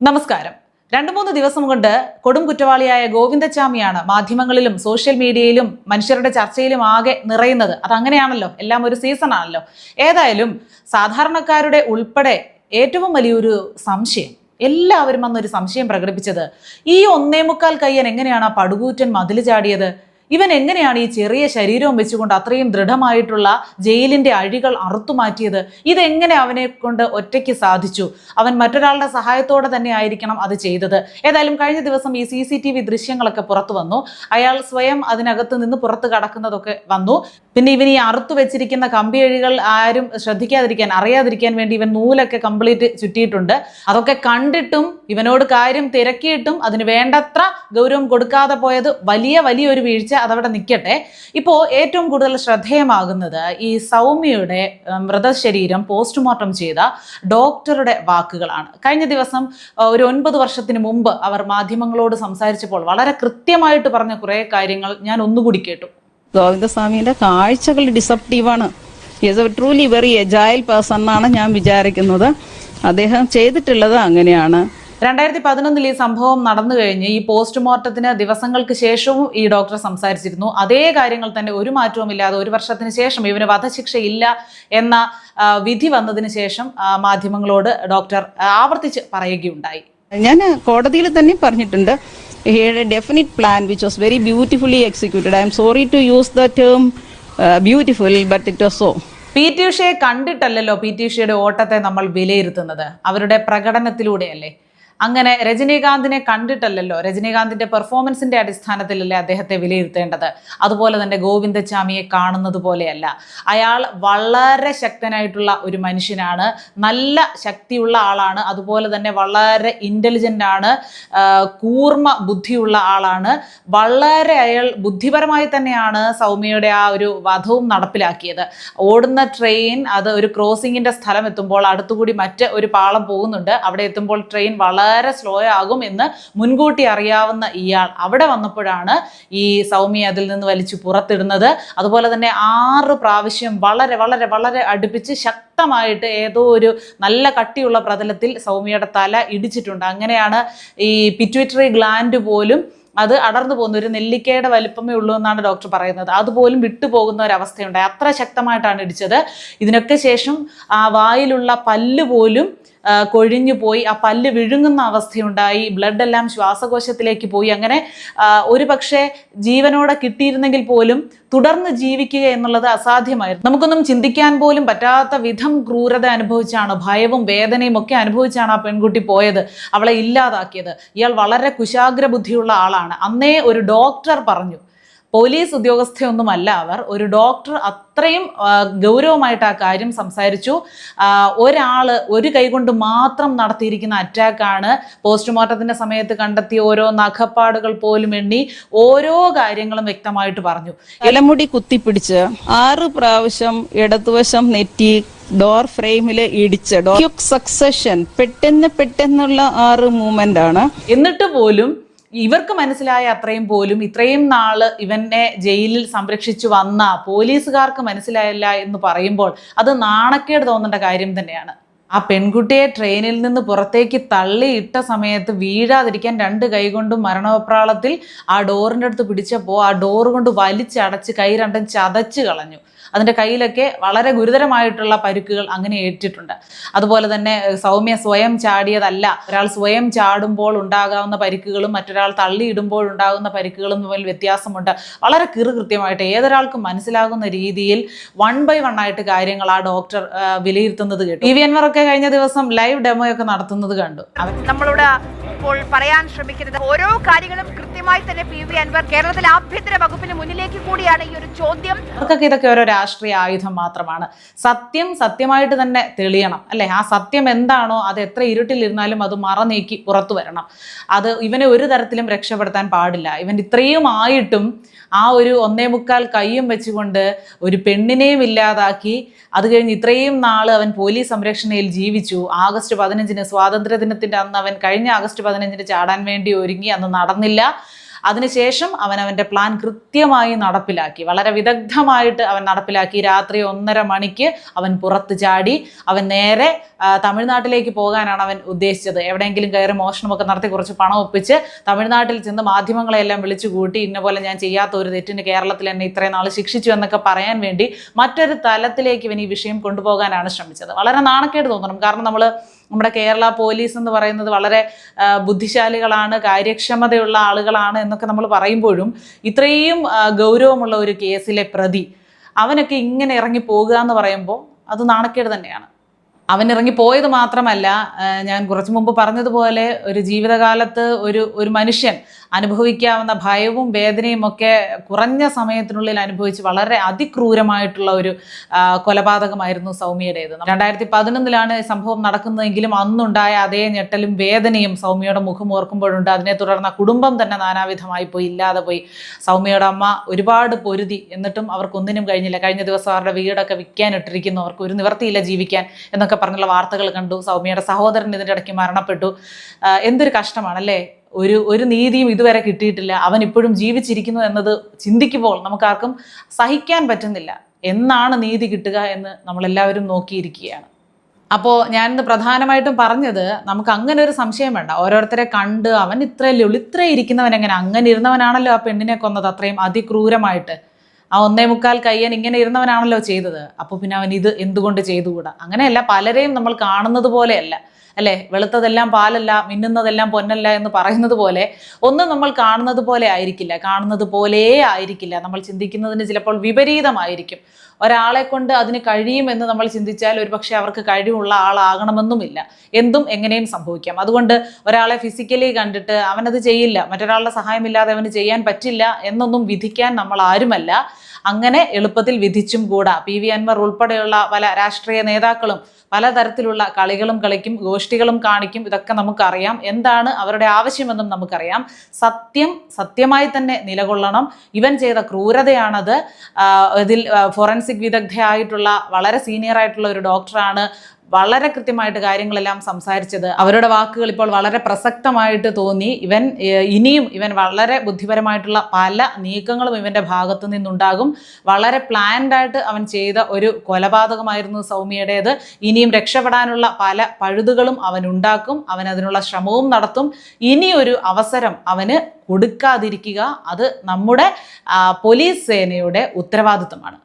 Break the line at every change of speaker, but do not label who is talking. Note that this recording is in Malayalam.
നമസ്കാരം. രണ്ടു മൂന്ന് ദിവസം കൊണ്ട് കൊടും കുറ്റവാളിയായ ഗോവിന്ദച്ചാമിയാണ് മാധ്യമങ്ങളിലും സോഷ്യൽ മീഡിയയിലും മനുഷ്യരുടെ ചർച്ചയിലും ആകെ നിറയുന്നത്. അതങ്ങനെയാണല്ലോ. എല്ലാം ഒരു സീസൺ ആണല്ലോ. ഏതായാലും സാധാരണക്കാരുടെ ഉൾപ്പെടെ ഏറ്റവും വലിയൊരു സംശയം എല്ലാവരും അന്നൊരു സംശയം പ്രകടിപ്പിച്ചത് ഈ ഒന്നേ മുക്കാൽ കയ്യൻ എങ്ങനെയാണ് ആ പടുകൂറ്റൻ മതിൽ ചാടിയത്? ഇവൻ എങ്ങനെയാണ് ഈ ചെറിയ ശരീരവും വെച്ചുകൊണ്ട് അത്രയും ദൃഢമായിട്ടുള്ള ജയിലിന്റെ അഴികൾ അറുത്തുമാറ്റിയത് ഇതെങ്ങനെ അവനെ കൊണ്ട് ഒറ്റയ്ക്ക് സാധിച്ചു? അവൻ മറ്റൊരാളുടെ സഹായത്തോടെ തന്നെ ആയിരിക്കണം അത് ചെയ്തത്. ഏതായാലും കഴിഞ്ഞ ദിവസം ഈ സി സി ടി വി ദൃശ്യങ്ങളൊക്കെ പുറത്തു വന്നു. അയാൾ സ്വയം അതിനകത്ത് നിന്ന് പുറത്ത് കടക്കുന്നതൊക്കെ വന്നു. പിന്നെ ഇവൻ ഈ അറുത്തു വെച്ചിരിക്കുന്ന കമ്പിയഴികൾ ആരും ശ്രദ്ധിക്കാതിരിക്കാൻ അറിയാതിരിക്കാൻ വേണ്ടി ഇവൻ നൂലൊക്കെ കംപ്ലീറ്റ് ചുറ്റിയിട്ടുണ്ട്. അതൊക്കെ കണ്ടിട്ടും ഇവനോട് കാര്യം തിരക്കിയിട്ടും അതിന് വേണ്ടത്ര ഗൗരവം കൊടുക്കാതെ പോയത് വലിയ വലിയൊരു വീഴ്ച അതവിടെ നിൽക്കട്ടെ ഇപ്പോൾ ഏറ്റവും കൂടുതൽ ശ്രദ്ധേയമാകുന്നത് ഈ സൗമ്യയുടെ മൃതശരീരം പോസ്റ്റ്മോർട്ടം ചെയ്ത ഡോക്ടറുടെ വാക്കുകളാണ്. കഴിഞ്ഞ ദിവസം ഒരു ഒൻപത് വർഷത്തിന് മുമ്പ് അവർ മാധ്യമങ്ങളോട് സംസാരിച്ചപ്പോൾ വളരെ കൃത്യമായിട്ട് പറഞ്ഞ കുറേ കാര്യങ്ങൾ ഞാൻ ഒന്നുകൂടി കേട്ടു.
ഗോവിന്ദസ്വാമിയുടെ കാഴ്ചകൾ ഡിസപ്റ്റീവാണ് is a truly very agile person എന്നാണ് ഞാൻ വിചാരിക്കുന്നത്. അദ്ദേഹം ചെയ്തിട്ടുള്ളത് അങ്ങനെയാണ്.
രണ്ടായിരത്തി പതിനൊന്നിൽ ഈ സംഭവം നടന്നു കഴിഞ്ഞ് ഈ പോസ്റ്റ്മോർട്ടത്തിന് ദിവസങ്ങൾക്ക് ശേഷവും ഈ ഡോക്ടർ സംസാരിച്ചിരുന്നു. അതേ കാര്യങ്ങൾ തന്നെ ഒരു മാറ്റവും ഇല്ലാതെ ഒരു വർഷത്തിന് ശേഷം ഇവന് വധശിക്ഷ ഇല്ല എന്ന വിധി വന്നതിന് ശേഷം മാധ്യമങ്ങളോട് ഡോക്ടർ ആവർത്തിച്ച് പറയുകയുണ്ടായി.
ഞാൻ കോടതിയിൽ തന്നെ പറഞ്ഞിട്ടുണ്ട്. Definite which was very beautifully executed. I am sorry to use the term uh, beautiful, but it was so.
P T ഉഷയെ കണ്ടിട്ടല്ലല്ലോ പി ടി ഉഷയുടെ ഓട്ടത്തെ നമ്മൾ വിലയിരുത്തുന്നത് അവരുടെ പ്രകടനത്തിലൂടെയല്ലേ അങ്ങനെ രജനീകാന്തിനെ കണ്ടിട്ടല്ലല്ലോ. രജനീകാന്തിന്റെ പെർഫോമൻസിന്റെ അടിസ്ഥാനത്തിലല്ലേ അദ്ദേഹത്തെ വിലയിരുത്തേണ്ടത്? അതുപോലെ തന്നെ ഗോവിന്ദച്ചാമിയെ കാണുന്നത് പോലെയല്ല. അയാൾ വളരെ ശക്തനായിട്ടുള്ള ഒരു മനുഷ്യനാണ്. നല്ല ശക്തിയുള്ള ആളാണ്. അതുപോലെ തന്നെ വളരെ ഇന്റലിജന്റ് ആണ്. കൂർമ്മ ബുദ്ധിയുള്ള ആളാണ്. വളരെ അയാൾ ബുദ്ധിപരമായി തന്നെയാണ് സൗമ്യയുടെ ആ ഒരു വധവും നടപ്പിലാക്കിയത്. ഓടുന്ന ട്രെയിൻ അത് ഒരു ക്രോസിങ്ങിന്റെ സ്ഥലം എത്തുമ്പോൾ അടുത്തുകൂടി മറ്റ് ഒരു പാളം പോകുന്നുണ്ട്. അവിടെ എത്തുമ്പോൾ ട്രെയിൻ വളരെ സ്ലോ ആകും എന്ന് മുൻകൂട്ടി അറിയാവുന്ന ഇയാൾ അവിടെ വന്നപ്പോഴാണ് ഈ സൗമ്യ അതിൽ നിന്ന് വലിച്ചു പുറത്തിടുന്നത്. അതുപോലെ തന്നെ ആറ് പ്രാവശ്യം വളരെ വളരെ വളരെ അടുപ്പിച്ച് ശക്തമായിട്ട് ഏതോ ഒരു നല്ല കട്ടിയുള്ള പ്രതലത്തിൽ സൗമ്യയുടെ തല ഇടിച്ചിട്ടുണ്ട്. അങ്ങനെയാണ് ഈ പിറ്റ്വിറ്ററി ഗ്ലാൻഡ് പോലും അത് അടർന്നു പോകുന്ന ഒരു നെല്ലിക്കയുടെ വലിപ്പമേ ഉള്ളൂ എന്നാണ് ഡോക്ടർ പറയുന്നത്. അതുപോലും വിട്ടുപോകുന്ന ഒരവസ്ഥയുണ്ടായി. അത്ര ശക്തമായിട്ടാണ് ഇടിച്ചത്. ഇതിനൊക്കെ ശേഷം ആ വായിലുള്ള പല്ല് പോലും കൊഴിഞ്ഞു പോയി ആ പല്ല് വിഴുങ്ങുന്ന അവസ്ഥയുണ്ടായി ബ്ലഡ് എല്ലാം ശ്വാസകോശത്തിലേക്ക് പോയി. അങ്ങനെ ഒരു പക്ഷേ ജീവനോടെ കിട്ടിയിരുന്നെങ്കിൽ പോലും തുടർന്ന് ജീവിക്കുക എന്നുള്ളത് അസാധ്യമായിരുന്നു. നമുക്കൊന്നും ചിന്തിക്കാൻ പോലും പറ്റാത്ത വിധം ക്രൂരത അനുഭവിച്ചാണ് ഭയവും വേദനയും ഒക്കെ അനുഭവിച്ചാണ് ആ പെൺകുട്ടി പോയത് അവളെ ഇല്ലാതാക്കിയത്. ഇയാൾ വളരെ കുശാഗ്ര ബുദ്ധിയുള്ള ആളാണ്. അന്നേ ഒരു ഡോക്ടർ പറഞ്ഞു പോലീസ് ഉദ്യോഗസ്ഥയൊന്നുമല്ല അവർ. ഒരു ഡോക്ടർ അത്രയും ഗൗരവമായിട്ട് ആ കാര്യം സംസാരിച്ചു. ഒരാൾ ഒരു കൈകൊണ്ട് മാത്രം നടത്തിയിരിക്കുന്ന അറ്റാക്കാണ്. പോസ്റ്റ്മോർട്ടത്തിന്റെ സമയത്ത് കണ്ടെത്തിയ ഓരോ നഖപ്പാടുകൾ പോലും എണ്ണി ഓരോ കാര്യങ്ങളും വ്യക്തമായിട്ട് പറഞ്ഞു.
ഇലമുടി കുത്തിപ്പിടിച്ച് ആറ് പ്രാവശ്യം ഇടതുവശം നെറ്റി ഡോർ ഫ്രെയിമിൽ ഇടിച്ച ഡോർ സക്സഷൻ പെട്ടെന്ന് പെട്ടെന്നുള്ള ആറ് മൂവ്മെന്റ് ആണ്.
എന്നിട്ട് പോലും ഇവർക്ക് മനസ്സിലായ അത്രയും പോലും ഇത്രയും നാൾ ഇവനെ ജയിലിൽ സംരക്ഷിച്ചു വന്ന പോലീസുകാർക്ക് മനസ്സിലായില്ല എന്ന് പറയുമ്പോൾ അത് നാണക്കേട് തോന്നേണ്ട കാര്യം തന്നെയാണ്. ആ പെൺകുട്ടിയെ ട്രെയിനിൽ നിന്ന് പുറത്തേക്ക് തള്ളിയിട്ട സമയത്ത് വീഴാതിരിക്കാൻ രണ്ട് കൈകൊണ്ടും മരണവപ്രാളത്തിൽ ആ ഡോറിന്റെ അടുത്ത് പിടിച്ചപ്പോൾ ആ ഡോർ കൊണ്ട് വലിച്ചടച്ച് കൈ രണ്ടും ചതച്ച് കളഞ്ഞു. അതിന്റെ കയ്യിലൊക്കെ വളരെ ഗുരുതരമായിട്ടുള്ള പരുക്കുകൾ അങ്ങനെ ഏറ്റിട്ടുണ്ട്. അതുപോലെ തന്നെ സൗമ്യ സ്വയം ചാടിയതല്ല. ഒരാൾ സ്വയം ചാടുമ്പോൾ ഉണ്ടാകാവുന്ന പരിക്കുകളും മറ്റൊരാൾ തള്ളിയിടുമ്പോൾ ഉണ്ടാകുന്ന പരിക്കുകളും തമ്മിൽ വ്യത്യാസമുണ്ട്. വളരെ കീറുകൃത്യമായിട്ട് ഏതൊരാൾക്കും മനസ്സിലാകുന്ന രീതിയിൽ വൺ ബൈ വൺ ആയിട്ട് കാര്യങ്ങൾ ആ ഡോക്ടർ വിലയിരുത്തുന്നത് കേട്ടു. വി ഒക്കെ കഴിഞ്ഞ ദിവസം ലൈവ് ഡെമോയൊക്കെ നടത്തുന്നത് കണ്ടു.
നമ്മളിവിടെ ഇപ്പോൾ പറയാൻ ശ്രമിക്കുന്നത് ഓരോ കാര്യങ്ങളും കൃത്യമായി തന്നെ പി വി അൻവർ കേരളത്തിലെ ആഭ്യന്തര വകുപ്പിന് മുന്നിലേക്ക് കൂടിയാണ് ഈ ഒരു ചോദ്യം.
അവർക്കൊക്കെ ഇതൊക്കെ ഓരോ രാഷ്ട്രീയ ആയുധം മാത്രമാണ്. സത്യം സത്യമായിട്ട് തന്നെ തെളിയണം അല്ലെ? ആ സത്യം എന്താണോ അത് എത്ര ഇരുട്ടിലിരുന്നാലും അത് മറ നീക്കി പുറത്തു വരണം. അത് ഇവനെ ഒരു തരത്തിലും രക്ഷപ്പെടുത്താൻ പാടില്ല. ഇവൻ ഇത്രയും ആയിട്ടും ആ ഒരു ഒന്നേ മുക്കാൽ കൈയും വെച്ചുകൊണ്ട് ഒരു പെണ്ണിനെയും ഇല്ലാതാക്കി അത് കഴിഞ്ഞ് ഇത്രയും നാൾ അവൻ പോലീസ് സംരക്ഷണയിൽ ജീവിച്ചു. ആഗസ്റ്റ് പതിനഞ്ചിന് സ്വാതന്ത്ര്യ ദിനത്തിന്റെ അന്ന് അവൻ കഴിഞ്ഞ ആഗസ്റ്റ് പതിനഞ്ചിന് ചാടാൻ വേണ്ടി ഒരുങ്ങി. അന്ന് നടന്നില്ല. അതിനുശേഷം അവൻ അവന്റെ പ്ലാൻ കൃത്യമായി നടപ്പിലാക്കി. വളരെ വിദഗ്ധമായിട്ട് അവൻ നടപ്പിലാക്കി. രാത്രി ഒന്നര മണിക്ക് അവൻ പുറത്ത് ചാടി അവൻ നേരെ തമിഴ്നാട്ടിലേക്ക് പോകാനാണ് അവൻ ഉദ്ദേശിച്ചത്. എവിടെയെങ്കിലും കയറി മോഷണമൊക്കെ നടത്തി കുറച്ച് പണം ഒപ്പിച്ച് തമിഴ്നാട്ടിൽ ചെന്ന് മാധ്യമങ്ങളെല്ലാം വിളിച്ചു കൂട്ടി ഇന്ന പോലെ ഞാൻ ചെയ്യാത്ത ഒരു തെറ്റിന് കേരളത്തിൽ എന്നെ ഇത്രയും നാൾ ശിക്ഷിച്ചു എന്നൊക്കെ പറയാൻ വേണ്ടി മറ്റൊരു തലത്തിലേക്ക് ഇവൻ ഈ വിഷയം കൊണ്ടുപോകാനാണ് ശ്രമിച്ചത്. വളരെ നാണക്കേട് തോന്നണം. കാരണം നമ്മൾ നമ്മുടെ കേരള പോലീസ് എന്ന് പറയുന്നത് വളരെ ബുദ്ധിശാലികളാണ് കാര്യക്ഷമതയുള്ള ആളുകളാണ് എന്നൊക്കെ നമ്മൾ പറയുമ്പോഴും ഇത്രയും ഗൗരവമുള്ള ഒരു കേസിലെ പ്രതി അവനൊക്കെ ഇങ്ങനെ ഇറങ്ങി പോകുക എന്ന് പറയുമ്പോൾ അത് നാണക്കേട് തന്നെയാണ്. അവൻ ഇറങ്ങി പോയത് മാത്രമല്ല ഞാൻ കുറച്ചു മുമ്പ് പറഞ്ഞതുപോലെ ഒരു ജീവിതകാലത്ത് ഒരു ഒരു മനുഷ്യൻ അനുഭവിക്കാവുന്ന ഭയവും വേദനയും ഒക്കെ കുറഞ്ഞ സമയത്തിനുള്ളിൽ അനുഭവിച്ച് വളരെ അതിക്രൂരമായിട്ടുള്ള ഒരു കൊലപാതകമായിരുന്നു സൗമ്യയുടേത്. രണ്ടായിരത്തി പതിനൊന്നിലാണ് സംഭവം നടക്കുന്നതെങ്കിലും അന്നുണ്ടായ അതേ ഞെട്ടലും വേദനയും സൗമ്യയുടെ മുഖം ഓർക്കുമ്പോഴുണ്ട്. അതിനെ തുടർന്ന് കുടുംബം തന്നെ നാനാവിധമായി പോയി. ഇല്ലാതെ പോയി. സൗമ്യയുടെ അമ്മ ഒരുപാട് പൊരുതി. എന്നിട്ടും അവർക്കൊന്നിനും കഴിഞ്ഞില്ല. കഴിഞ്ഞ ദിവസം അവരുടെ വീടൊക്കെ വിൽക്കാനിട്ടിരിക്കുന്നു അവർക്ക് ഒരു നിവർത്തിയില്ല ജീവിക്കാൻ എന്നൊക്കെ പറഞ്ഞുള്ള വാർത്തകൾ കണ്ടു. സൗമ്യയുടെ സഹോദരൻ ഇതിന്റെ ഇടയ്ക്ക് മരണപ്പെട്ടു എന്തൊരു കഷ്ടമാണല്ലേ? ഒരു ഒരു നീതിയും ഇതുവരെ കിട്ടിയിട്ടില്ല. അവൻ ഇപ്പോഴും ജീവിച്ചിരിക്കുന്നു എന്നത് ചിന്തിക്കുമ്പോൾ നമുക്കാർക്കും സഹിക്കാൻ പറ്റുന്നില്ല. എന്നാണ് നീതി കിട്ടുക എന്ന് നമ്മളെല്ലാവരും നോക്കിയിരിക്കുകയാണ്. അപ്പോൾ ഞാനിന്ന് പ്രധാനമായിട്ടും പറഞ്ഞത് നമുക്ക് അങ്ങനെ ഒരു സംശയം വേണ്ട. ഓരോരുത്തരെ കണ്ട് അവൻ ഇത്ര ഇരിക്കുന്നവൻ എങ്ങനെ? അങ്ങനെ ഇരുന്നവനാണല്ലോ ആ പെണ്ണിനെ കൊന്നത് അത്രയും അതിക്രൂരമായിട്ട്. ആ ഒന്നേ മുക്കാൽ കയ്യൻ ഇങ്ങനെ ഇരുന്നവനാണല്ലോ ചെയ്തത്. അപ്പോൾ പിന്നെ അവൻ ഇത് എന്തുകൊണ്ട് ചെയ്തുകൂടാ? അങ്ങനെയല്ല പലരെയും നമ്മൾ കാണുന്നത് പോലെയല്ല. അല്ലേ? വെളുത്തതെല്ലാം പാലല്ല മിന്നുന്നതെല്ലാം പൊന്നല്ല എന്ന് പറയുന്നത് പോലെ ഒന്നും നമ്മൾ കാണുന്നത് പോലെ ആയിരിക്കില്ല. കാണുന്നത് പോലെ ആയിരിക്കില്ല. നമ്മൾ ചിന്തിക്കുന്നതിന് ചിലപ്പോൾ വിപരീതമായിരിക്കും. ഒരാളെ കൊണ്ട് അതിന് കഴിയുമെന്ന് നമ്മൾ ചിന്തിച്ചാൽ ഒരുപക്ഷെ അവർക്ക് കഴിവുള്ള ആളാകണമെന്നുമില്ല. എന്തും എങ്ങനെയും സംഭവിക്കാം. അതുകൊണ്ട് ഒരാളെ ഫിസിക്കലി കണ്ടിട്ട് അവനത് ചെയ്യില്ല മറ്റൊരാളുടെ സഹായമില്ലാതെ അവന് ചെയ്യാൻ പറ്റില്ല എന്നൊന്നും വിധിക്കാൻ നമ്മൾ ആരുമല്ല. അങ്ങനെ എളുപ്പത്തിൽ വിധിച്ചും കൂടാ. പി. വി. അൻവർ ഉൾപ്പെടെയുള്ള പല രാഷ്ട്രീയ നേതാക്കളും പലതരത്തിലുള്ള കളികളും കളിക്കും ഗോഷ്ഠികളും കാണിക്കും ഇതൊക്കെ നമുക്കറിയാം. എന്താണ് അവരുടെ ആവശ്യമെന്നും നമുക്കറിയാം. സത്യം സത്യമായി തന്നെ നിലകൊള്ളണം. ഇവൻ ചെയ്ത ക്രൂരതയാണത്. ഇതിൽ ഫോറൻസിക് വിദഗ്ധയായിട്ടുള്ള വളരെ സീനിയർ ആയിട്ടുള്ള ഒരു ഡോക്ടറാണ് വളരെ കൃത്യമായിട്ട് കാര്യങ്ങളെല്ലാം സംസാരിച്ചത്. അവരുടെ വാക്കുകൾ ഇപ്പോൾ വളരെ പ്രസക്തമായിട്ട് തോന്നി. ഇവൻ ഇനിയും ഇവൻ വളരെ ബുദ്ധിപരമായിട്ടുള്ള പല നീക്കങ്ങളും ഇവന്റെ ഭാഗത്തു നിന്നുണ്ടാകും. വളരെ പ്ലാൻഡായിട്ട് അവൻ ചെയ്ത ഒരു കൊലപാതകമായിരുന്നു സൗമ്യയുടേത്. ഇനിയും രക്ഷപ്പെടാനുള്ള പല പഴുതുകളും അവൻ ഉണ്ടാക്കും. അവൻ അതിനുള്ള ശ്രമവും നടത്തും. ഇനിയൊരു അവസരം അവന് കൊടുക്കാതിരിക്കുക അത് നമ്മുടെ പോലീസ് സേനയുടെ ഉത്തരവാദിത്വമാണ്.